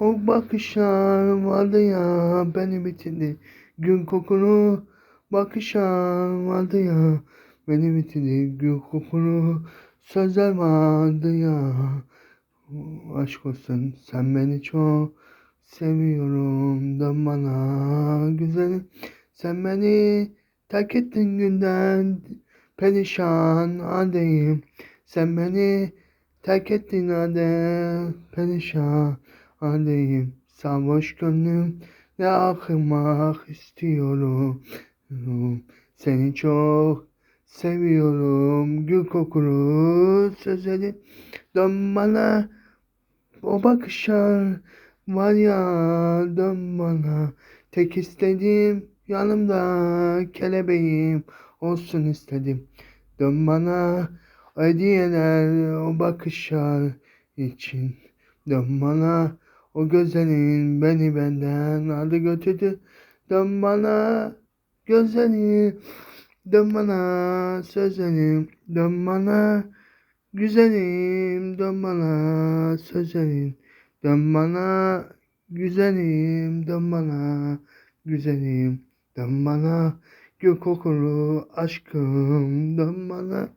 O bakışlar vardı ya beni bitirdi. Gün kokunu bakışlar vardı ya beni bitirdi. Gün kokunu sözler vardı ya. Aşk olsun sen beni çok seviyorum dön bana güzelim. Sen beni terk ettin günden perişan haldeyim. Sen beni terk ettin halde perişan haldeyim. Sarhoş gönlüm ne akmak istiyorum. Seni çok seviyorum. Gül kokulu sözleri dön bana. O bakışlar var ya dön bana. Tek istediğim yanımda kelebeğim olsun istedim. Dön bana hediyeler o bakışlar için. Dön bana o gözlerin beni benden aldı götürdü. Dön bana gözlerin dön bana sözlerim dön bana güzelim dön bana sözlerim dön bana güzelim dön bana güzelim dön bana gül kokulu aşkım dön bana